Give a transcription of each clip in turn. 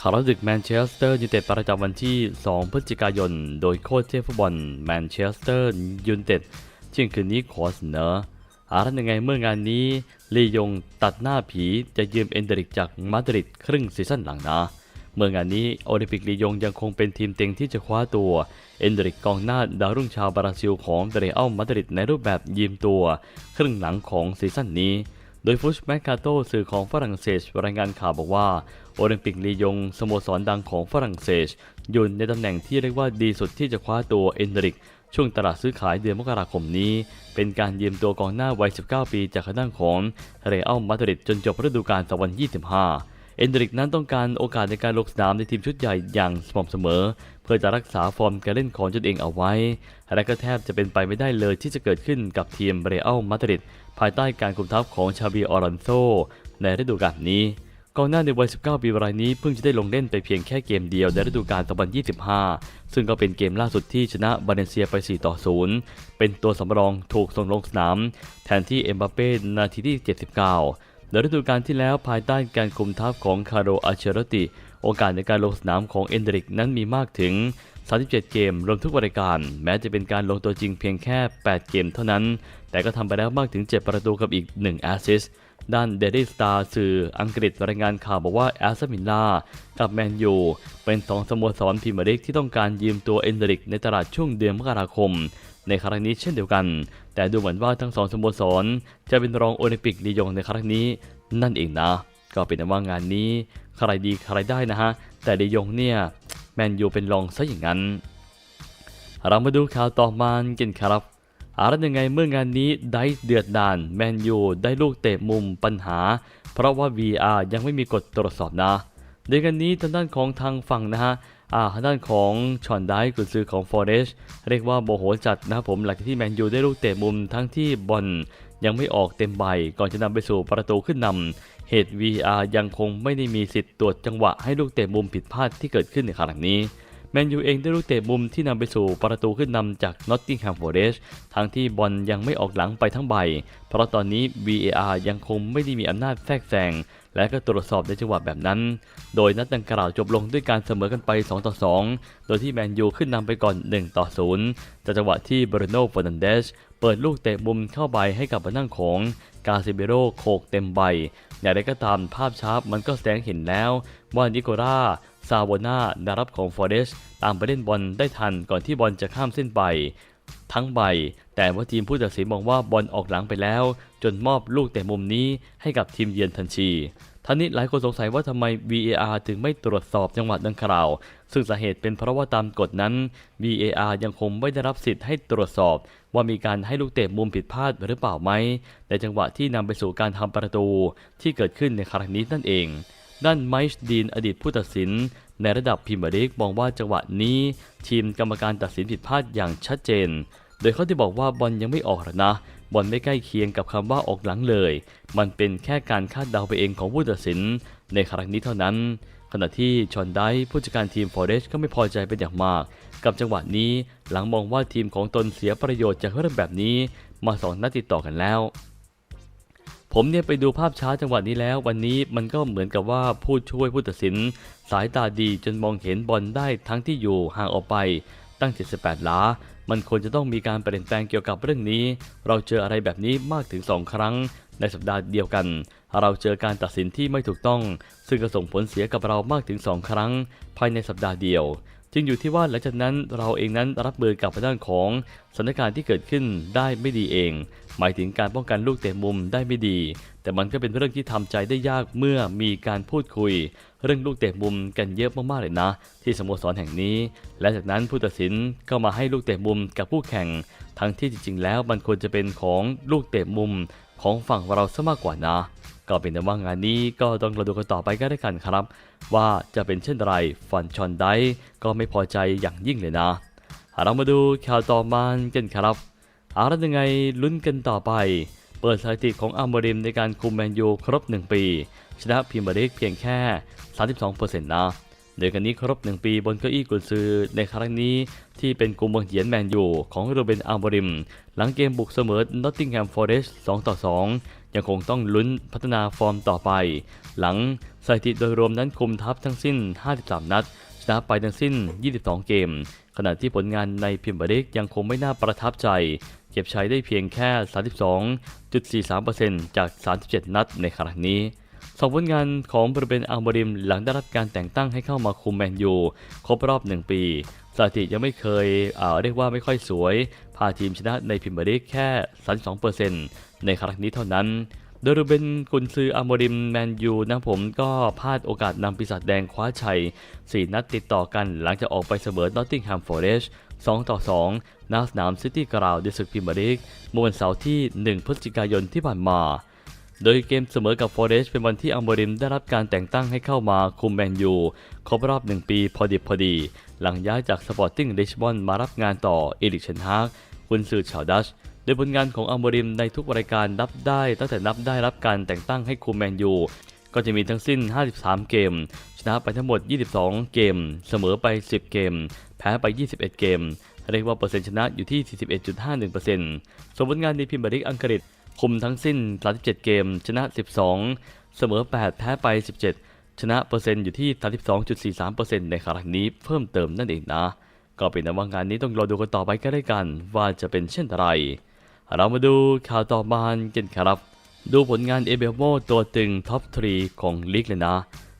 ข่าวรับดึกแมนเชสเตอร์ยูไนเต็ดประจำวันที่ 2 พฤศจิกายน โดยโค้ชเทพฟุตบอลแมนเชสเตอร์ยูไนเต็ดเที่ยงคืนนี้ขอเสนออารันยังไงเมื่องานนี้ลียงตัดหน้าผีจะยืมเอนเดริกจากมาดริดครึ่งซีซั่นหลังนะ เมื่องานนี้โอลิมปิกลียงยังคงเป็นทีมเต็งที่จะคว้าตัวเอนเดริกกองหน้าดาวรุ่งชาวบราซิลของเรอัลมาดริดในรูปแบบยืมตัว ครึ่งหลังของซีซั่นนี้ โดยฟุชแมคคาโตสื่อของฝรั่งเศสรายงานข่าวบอกว่า โอลิมปิกลียงสโมสรดังของฝรั่งเศสอยู่ในตำแหน่งที่เรียกว่าดีสุดที่จะคว้าตัวเอนดริก ช่วงตลาดซื้อขายเดือนมกราคมนี้ เป็นการยืมตัวกองหน้าวัย 19 ปีจากทางด้านของเรอัลมาดริดจนจบฤดูกาล2025เอนดริกนั้นต้องการโอกาสในการลงสนามในทีมชุดใหญ่อย่างสม่ำเสมอ เพื่อจะรักษาฟอร์มการเล่นของตนเองเอาไว้ และก็แทบจะเป็นไปไม่ได้เลยที่จะเกิดขึ้นกับทีมเรอัลมาดริด ภายใต้การคุมทัพของชาบีออรันโซ ในฤดูกาลนี้กองหน้าในวัย 19 ปีรายนี้เพิ่งจะได้ลงเล่นไปเพียงแค่เกมเดียวในฤดูกาล 2025 ซึ่งก็เป็นเกมล่าสุดที่ชนะบาเลนเซียไป 4 ต่อ 0 เป็นตัวสำรองถูกส่งลงสนาม แทนที่เอ็มบัปเป้นาทีที่ 79 ในฤดูกาลที่แล้วภายใต้การคุมทัพของคาร์โรอาเชโรติ โอกาสในการลงสนามของเอนเดริกนั้นมีมากถึง 37 เกม รวมทุกรายการ แม้จะเป็นการลงตัวจริงเพียงแค่ 8 เกมเท่านั้น แต่ก็ทำไปแล้วมากถึง 7 ประตูกับอีก 1 แอสซิสต์ด้านเดลี่สตาร์สื่ออังกฤษรายงานข่าวบอกว่าแอสตันวิลล่ากับแมนยูเป็นสองสโมสรพรีเมียร์ลีกที่ต้องการยืมตัวเอนเดริกในตลาดช่วงเดือนมกราคม ในครั้งนี้เช่นเดียวกัน แต่ดูเหมือนว่าทั้งสองสโมสร จะเป็นรองโอลิมปิกลียงในครั้งนี้ นั่นเองนะ ก็เป็นว่างานนี้ ใครดีใครได้นะฮะ แต่ลียงเนี่ย แมนยูเป็นรองซะอย่างนั้น เรามาดูข่าวต่อมากันครับอารันยังไงเมื่องานนี้ได้เดือดดานแมนยูได้ลูกเตะมุมปัญหา เพราะว่า VR ยังไม่มีกฎตรวจสอบนะในกันนี้ทางด้านของทางฝั่งนะฮะอ่าทางด้านของชอนได้กุนซือของฟอร์เรสเรียกว่าโมโหจัดนะครับผมหลังจากที่แมนยูได้ลูกเตะมุมทั้งที่บอล ยังไม่ออกเต็มใบก่อนจะนำไปสู่ประตูขึ้นนำเหตุ VR ยังคงไม่ได้มีสิทธิ์ตรวจจังหวะให้ลูกเตะมุมผิดพลาดที่เกิดขึ้นในครั้งนี้แมนยูเองได้ลูกเตะมุมที่นำไปสู่ประตูขึ้นนำจากนอตติงแฮมฟอร์เรสทั้งที่บอลยังไม่ออกหลังไปทั้งใบ เพราะตอนนี้ VAR ยังคงไม่ได้มีอำนาจแทรกแซง และก็ตรวจสอบในจังหวะแบบนั้น โดยนัดดังกล่าวจบลงด้วยการเสมอกันไป 2 ต่อ 2 โดยที่แมนยูขึ้นนำไปก่อน 1 ต่อ 0 จากจังหวะที่บรูโน่ฟอร์นันเดสเปิดลูกเตะมุมเข้าใบให้กับบนั่งของกาซิเบโรโขกเต็มใบ อย่างไรก็ตามภาพชาร์ปมันก็แสดงเห็นแล้วว่านิโคล่าซาโวนาดารับของฟอร์เรสตามไปเล่นบอลได้ทันก่อนที่บอลจะข้ามเส้นไป ทั้งใบ แต่ว่าทีมผู้ตัดสินมองว่าบอลออกหลังไปแล้ว จนมอบลูกแต่มุมนี้ให้กับทีมเยือนทันทีท่านี้หลายคนสงสัยว่าทำไม VAR ถึงไม่ตรวจสอบจังหวะดังกล่าว ซึ่งสาเหตุเป็นเพราะว่าตามกฎนั้น VAR ยังคงไม่ได้รับสิทธิ์ให้ตรวจสอบ ว่ามีการให้ลูกเตะมุมผิดพลาดหรือเปล่าไหมในจังหวะที่นำไปสู่การทำประตูที่เกิดขึ้นในครั้งนี้นั่นเอง ด้านไมค์ดีนอดีตผู้ตัดสิน ในระดับพรีเมียร์ลีกมองว่าจังหวะนี้ทีมกรรมการตัดสินผิดพลาดอย่างชัดเจน โดยเขาที่บอกว่าบอลยังไม่ออกหรอนะ บอลไม่ใกล้เคียงกับคำว่าออกหลังเลย มันเป็นแค่การคาดเดาไปเองของผู้ตัดสิน ในครั้งนี้เท่านั้น ขณะที่ชอนได้ผู้จัดการทีมฟอร์เรสก็ไม่พอใจเป็นอย่างมาก กับจังหวะนี้หลังมองว่าทีมของตนเสียประโยชน์จากเรื่องแบบนี้ มาสองนัดติดต่อกันแล้ว ผมเนี่ยไปดูภาพช้าจังหวะนี้แล้ว วันนี้มันก็เหมือนกับว่าผู้ช่วยผู้ตัดสิน สายตาดีจนมองเห็นบอลได้ทั้งที่อยู่ห่างออกไปตั้ง 78หลามันควรจะต้องมีการเปลี่ยนแปลงเกี่ยวกับเรื่องนี้ เราเจออะไรแบบนี้มากถึง 2 ครั้ง ในสัปดาห์เดียวกัน เราเจอการตัดสินที่ไม่ถูกต้อง ซึ่งก็ส่งผลเสียกับเรามากถึง 2 ครั้ง ภายในสัปดาห์เดียว จึงอยู่ที่ว่าหลังจากนั้นเราเองนั้นรับมือกับด้านของสถานการณ์ที่เกิดขึ้นได้ไม่ดีเอง หมายถึงการป้องกันลูกเตะมุมได้ไม่ดี แต่มันก็เป็นเรื่องที่ทำใจได้ยากเมื่อมีการพูดคุย เรื่องลูกเตะมุมกันเยอะมากๆเลยนะ ที่สโมสรแห่งนี้ และจากนั้นผู้ตัดสินก็มาให้ลูกเตะมุมกับผู้แข่ง ทั้งที่จริง ๆ แล้วมันควรจะเป็นของลูกเตะมุม ของฝั่งเราซะมากกว่านะ ก็เป็นแต่ว่างานนี้ก็ต้องรอดูกันต่อไปก็ได้กันครับ ว่าจะเป็นเช่นไรฟันชอนได้ก็ไม่พอใจอย่างยิ่งเลยนะเรามาดูข่าวต่อมากันครับอาละยังไงลุ้นกันต่อไป เปิดสถิติของอัลโมริมในการคุมแมนยูครบ 1 ปี ชนะพรีเมียร์ลีกเพียงแค่ 32%นะ โดยกันนี้ครบ 1 ปีบนเก้าอี้กุนซือในครั้งนี้ที่เป็นกลุ่มเมืองเหียนแมนยูของโรเบนอัลโมริม หลังเกมบุกเสมอนอตติงแฮมฟอร์เรสต์2ต่อ 2 ยังคงต้องลุ้นพัฒนาฟอร์มต่อไป หลังสถิติโดยรวมนั้นคุมทัพทั้งสิ้น 53 นัดชนะไปทั้งสิ้น 22 เกม ขณะที่ผลงานในพิมพ์บริกยังคงไม่น่าประทับใจเก็บใช้ได้เพียงแค่ 32.43%จาก 37 นัดในครั้งนี้ สองผลงานของบริเวณอัลบริมหลังได้รับการแต่งตั้งให้เข้ามาคุมแมนยูครบรอบ 1 ปีสถิติยังไม่เคยเอ่อเรียกว่าไม่ค่อยสวย พาทีมชนะในพิมพ์บริกแค่ 32%ในครั้งนี้เท่านั้น โดยรูเบนกุนซืออัลบริมแมนยูนะผมก็พลาดโอกาสนำปีศาจแดงคว้าชัย 4 นัดติดต่อกันหลังจากออกไปเสมอนอตติงแฮมฟอเรสต์2ต่อ 2ณสนามซิตี้กราวด์ในศึกพิมพ์บริกเมื่อวันเสาร์ที่ 1 พฤศจิกายนที่ผ่านมา โดยเกมเสมอกับฟอเรสเป็นวันที่อัมโบริมได้รับการแต่งตั้งให้เข้ามาคุมแมนยูครบรอบ 1 ปีพอดิบพอดี หลังย้ายจากสปอร์ติ้งลิชบอนมารับงานต่อเอริกเชนฮากกุนซือชาวดัชโดยผลงานของอัมโบริมในทุกรายการนับได้ ตั้งแต่นับได้รับการแต่งตั้งให้คุมแมนยูก็จะมีทั้งสิ้น 53 เกม ชนะไปทั้งหมด 22 เกม เสมอไป 10 เกม แพ้ไป 21 เกม เรียกว่าเปอร์เซ็นต์ชนะอยู่ที่ 41.51%ส่วนผลงานในพรีเมียร์ลีกอังกฤษ คุมทั้งสิ้น 37 เกม ชนะ 12 เสมอ 8 แพ้ไป 17 ชนะเปอร์เซ็นต์อยู่ที่ 32.43%ในครั้งนี้เพิ่มเติมนั่นเองนะ ก็เป็นนว่างานนี้ต้องรอดูกันต่อไปก็ได้กัน ว่าจะเป็นเช่นไร เรามาดูข่าวต่อมากันครับ ดูผลงานเอเบลโมตัวตึงท็อปทรีของลีกเลยนะ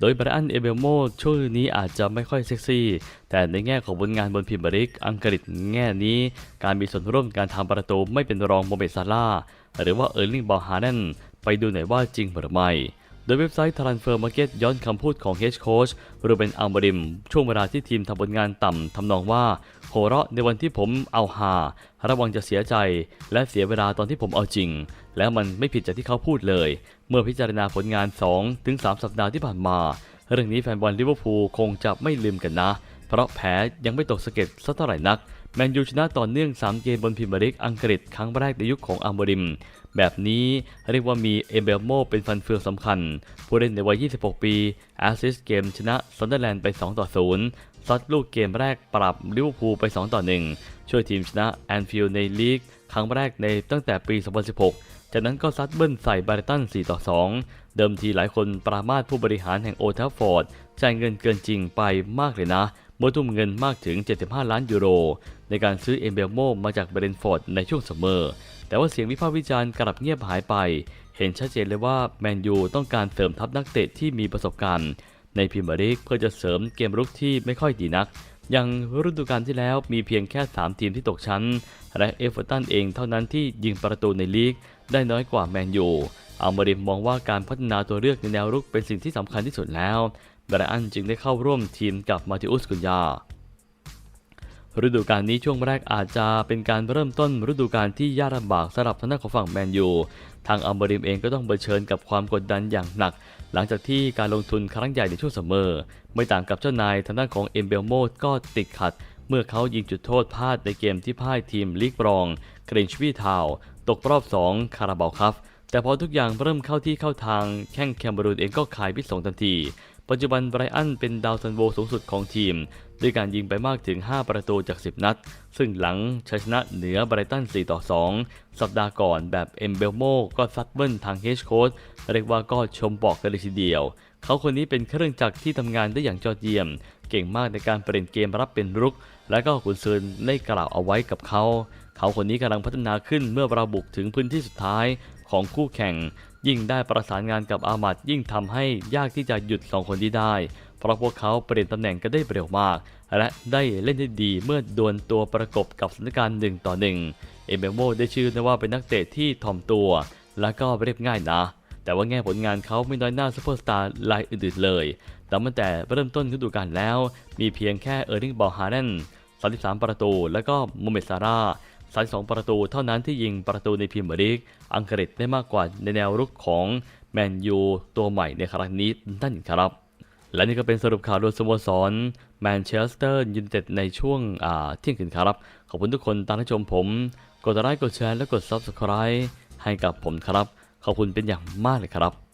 โดยไบรอันเอเบลโมช่วงนี้อาจจะไม่ค่อยเซ็กซี่ แต่ในแง่ของผลงานบนพิมพ์ริก อังกฤษแง่นี้ การมีส่วนร่วมการทำประตูไม่เป็นรองโมเมซาร่าห์หรือว่าเออร์ลิงบอลฮาร์เดนไปดูหน่อยว่าจริงหรือไม่ โดยเว็บไซต์ Transfer Market ย้อนคำพูดของ Head Coach รูเบนอัลบริม ช่วงเวลาที่ทีมทำผลงานต่ำทำนองว่าโหเราะในวันที่ผมเอาหา ระวังจะเสียใจ และเสียเวลาตอนที่ผมเอาจริง แล้วมันไม่ผิดจากที่เขาพูดเลย เมื่อพิจารณาผลงาน 2-3ถึง3สัปดาห์ที่ผ่านมา เรื่องนี้แฟนบอลลิเวอร์พูลคงจะไม่ลืมกันนะ เพราะแผลยังไม่ตกสะเก็ดสักเท่าไหร่นักแมนยูชนะต่อเนื่อง 3 เกมบนพรีเมียร์ลีกอังกฤษครั้งแรกในยุคของอัลบริม แบบนี้เรียกว่ามีเอเบลโมเป็นฟันเฟืองสำคัญ ผู้เล่นในวัย 26 ปีแอสซิสเกมชนะซันเดอร์แลนด์ไป 2 ต่อ 0 ซัดลูกเกมแรกปรับลิเวอร์พูลไป 2 ต่อ 1 ช่วยทีมชนะแอนฟิลด์ในลีก ครั้งแรกในตั้งแต่ปี 2016จากนั้นก็ซัดเบิ้ลใส่บาริตัน 4 ต่อ 2 เดิมทีหลายคนปรามาสผู้บริหารแห่งโอทัฟฟอร์ดจ่ายเงินเกินจริงไปมากเลยนะ เมื่อทุ่มเงินมากถึง 75 ล้านยูโร ในการซื้อเอมเบลโมมาจากเบรนฟอร์ดในช่วงซัมเมอร์ แต่ว่าเสียงวิพากษ์วิจารณ์กลับเงียบหายไป เห็นชัดเจนเลยว่าแมนยูต้องการเสริมทัพนักเตะที่มีประสบการณ์ ในพรีเมียร์ลีกเพื่อจะเสริมเกมรุกที่ไม่ค่อยดีนัก อย่างฤดูกาลที่แล้วมีเพียงแค่ 3 ทีมที่ตกชั้น และเอเวอร์ตันเองเท่านั้นที่ยิงประตูในลีก ได้น้อยกว่าแมนยูอัลมาริมมองว่าการพัฒนาตัวเลือกในแนวรุกเป็นสิ่งที่สำคัญที่สุดแล้วไบรอันจึงได้เข้าร่วมทีมกับมาติอุสกุนยา ฤดูกาลนี้ช่วงแรกอาจจะเป็นการเริ่มต้นฤดูกาลที่ยากลำบากสำหรับทางด้านของฝั่งแมนยูทางอัลเบริมเองก็ต้องเผชิญกับความกดดันอย่างหนัก หลังจากที่การลงทุนครั้งใหญ่ในช่วงซัมเมอร์ไม่ต่างกับเจ้านายทางด้านของเอมเบลโมก็ติดขัด เมื่อเขายิงจุดโทษพลาดในเกมที่พ่ายทีมลีกบรองกรนชวีทาวตกรอบ 2 คาราบาวครับแต่พอทุกอย่างเริ่มเข้าที่เข้าทางแข้งแคมเบรูนเองก็ขายพิษสงทันที ปัจจุบันไบรอันเป็นดาวซันโวสูงสุดของทีม ด้วยการยิงไปมากถึง 5 ประตูจาก 10 นัด ซึ่งหลังชัยชนะเหนือไบรตัน 4 ต่อ 2 สัปดาห์ก่อนแบบเอมเบลโมก็ซัดเบิ้ลทางเฮชโค้ดเรียกว่าก็ชมบอกกันเลยทีเดียว เขาคนนี้เป็นเครื่องจักรที่ทำงานได้อย่างยอดเยี่ยม เก่งมากในการเปลี่ยนเกมรับเป็นรุก และก็ขุนซืนได้กล่าวเอาไว้กับเขา เขาคนนี้กำลังพัฒนาขึ้นเมื่อเราบุกถึงพื้นที่สุดท้าย ของคู่แข่ง ยิ่งได้ประสานงานกับอามัดยิ่งทำให้ยากที่จะหยุดสองคนนี้ได้ เพราะพวกเขาเปลี่ยนตำแหน่งกันได้เร็วมาก และได้เล่นได้ดีเมื่อดวลตัวประกบกับสถานการณ์หนึ่งต่อหนึ่งเอเบลโมได้ชื่อนะว่าเป็นนักเตะที่ถ่อมตัว และก็เรียบง่ายนะแต่ว่าแง่ผลงานเขาไม่น้อยหน้าซูเปอร์สตาร์รายอื่นๆเลยแต่ตั้งแต่เริ่มต้นฤดูกาลแล้ว มีเพียงแค่เออร์ลิงบอลฮาร์เดน33 ประตู แล้วก็โมเมดซาร่า 32 ประตูเท่านั้นที่ยิงประตูในพรีเมียร์ลีกอังกฤษได้มากกว่าในแนวรุกของแมนยูตัวใหม่ในครั้งนี้นั่นครับ และนี่ก็เป็นสรุปข่าวโดยสโมสรแมนเชสเตอร์ยูไนเต็ดในช่วงเที่ยงคืนครับ ขอบคุณทุกคนตามที่ชมผม กดไลค์กดแชร์และกด Subscribe ให้กับผมครับ ขอบคุณเป็นอย่างมากเลยครับ